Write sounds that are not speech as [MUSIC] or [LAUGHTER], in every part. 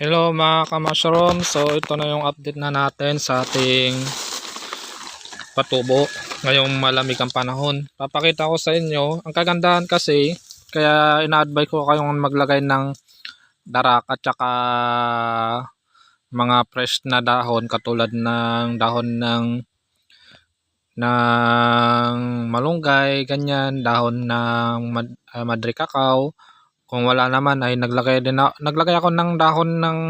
Hello mga ka-mushroom. So ito na yung update na natin sa ating patubo ngayong malamig ang panahon. Papakita ko sa inyo. Ang kagandahan kasi kaya ina-advise ko kayong maglagay ng darak at saka mga fresh na dahon katulad ng dahon ng ng malunggay, ganyan, dahon ng mad, ah, madre cacao. Kung wala naman ay naglagay din na, naglagay ako ng dahon ng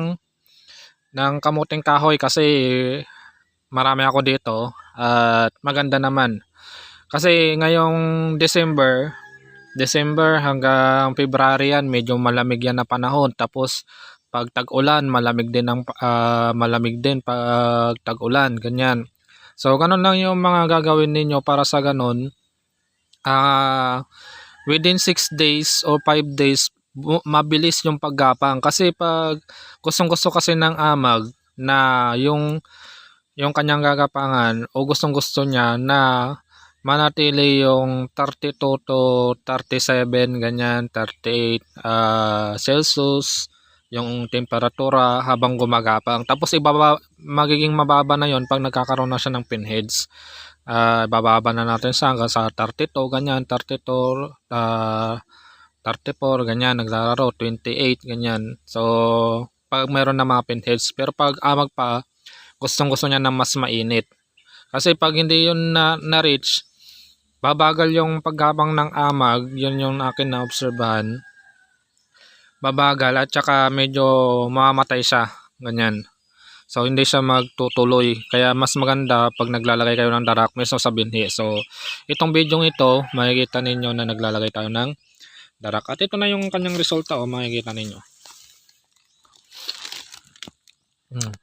ng kamuting kahoy kasi marami ako dito at maganda naman. Kasi ngayong December, December hanggang February yan, medyo malamig yan na panahon. Tapos pag tag-ulan, malamig din ang ah, malamig din pag tag-ulan, ganyan. So ganun lang yung mga gagawin ninyo para sa ganun. Ah within 6 days or 5 days mabilis yung paggapang. Kasi pag gustong gusto kasi ng amag na yung yung kanyang gagapangan o gustong gusto niya na manatili yung 32 to 37 ganyan 38 ah, Celsius yung temperatura habang gumagapang tapos ibaba magiging mababa na yon pag nagkakaroon na siya ng pinheads. Ah, bababa na natin sa hanggang sa 32 ganyan 32 ah 34 ganyan naglalaro 28 ganyan. So pag mayroon na mga pinheads pero pag amag pa gustong gusto niya ng mas mainit. Kasi pag hindi yun na, na reach babagal yung paggabang ng amag yun yung akin na obserbahan babagal at saka medyo mamamatay siya ganyan So hindi siya magtutuloy. Kaya mas maganda pag naglalagay kayo ng darak mismo sa binhi. So itong video ito, makikita ninyo na naglalagay tayo ng darak. At ito na yung kanyang resulta oh, makikita ninyo. Hmm.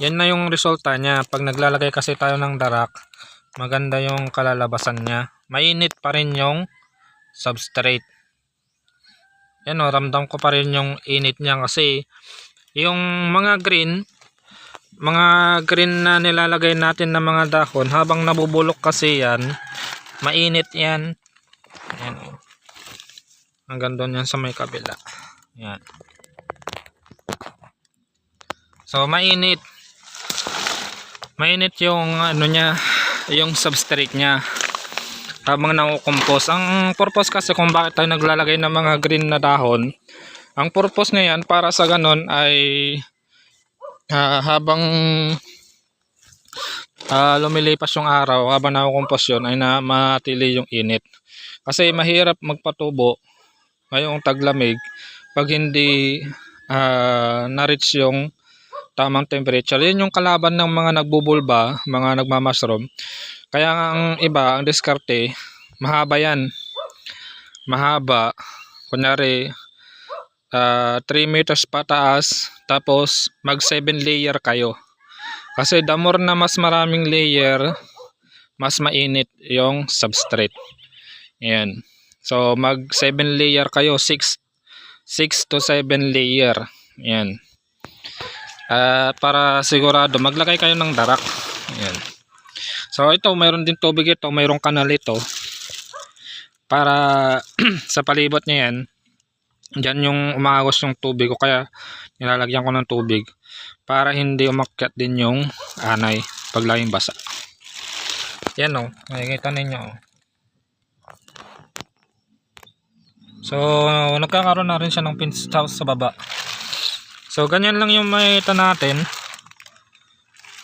Yan na yung resulta niya. Pag naglalagay kasi tayo ng darak, maganda yung kalalabasan niya. Mainit pa rin yung substrate. Yan o, ramdam ko pa rin yung init niya kasi yung mga green mga green na nilalagay natin na mga dahon habang nabubulok kasi yan mainit yan. Yan o hanggang doon yan sa may kabila. Yan. So mainit. Mainit yung ano niya yung substrate niya habang nakukompose ang purpose kasi kung bakit tayo naglalagay ng mga green na dahon ang purpose niyan para sa ganon ay ah, habang ah, lumilipas yung araw, habang nakukumpos yun ay na matili yung init. Kasi mahirap magpatubo ngayong taglamig pag hindi ah, na-reach yung tamang temperature. Yun yung kalaban ng mga nagbubulba, mga nagmamushroom. Kaya ang iba, ang diskarte, mahaba yan. Mahaba. Kunyari, ah 3 meters pataas tapos mag 7 layer kayo. Kasi the more na mas maraming layer mas mainit yung substrate. Yan so mag 7 layer kayo 6 6 to 7 layer. Yan at para sigurado maglagay kayo ng darak. Yan so ito mayroon din tubig ito mayroong kanal ito para [CLEARS THROAT] sa palibot niya yan Diyan yung umagos yung tubig ko kaya nilalagyan ko ng tubig para hindi umakyat din yung anay pag laging basa. Yan o, oh, makikita ninyo oh. So, nagkakaroon na rin siya ng pinch house sa baba. So, ganyan lang yung makikita natin.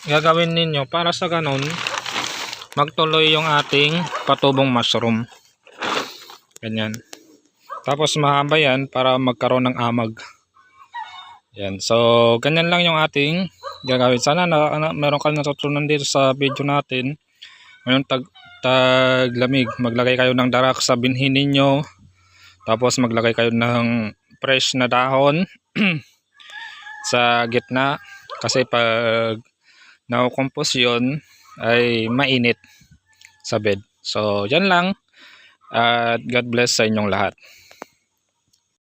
Gagawin ninyo para sa ganun magtuloy yung ating patubong mushroom. Ganyan. Tapos mahaba yan para magkaroon ng amag. Yan. So, ganyan lang yung ating gagawin. Sana na, na meron kayong natutunan dito sa video natin. Ngayon tag, taglamig. Maglagay kayo ng darak sa binhi ninyo. Tapos maglagay kayo ng fresh na dahon [CLEARS THROAT] sa gitna. Kasi pag nakukompose yun ay mainit sa bed. So, yan lang. At God bless sa inyong lahat.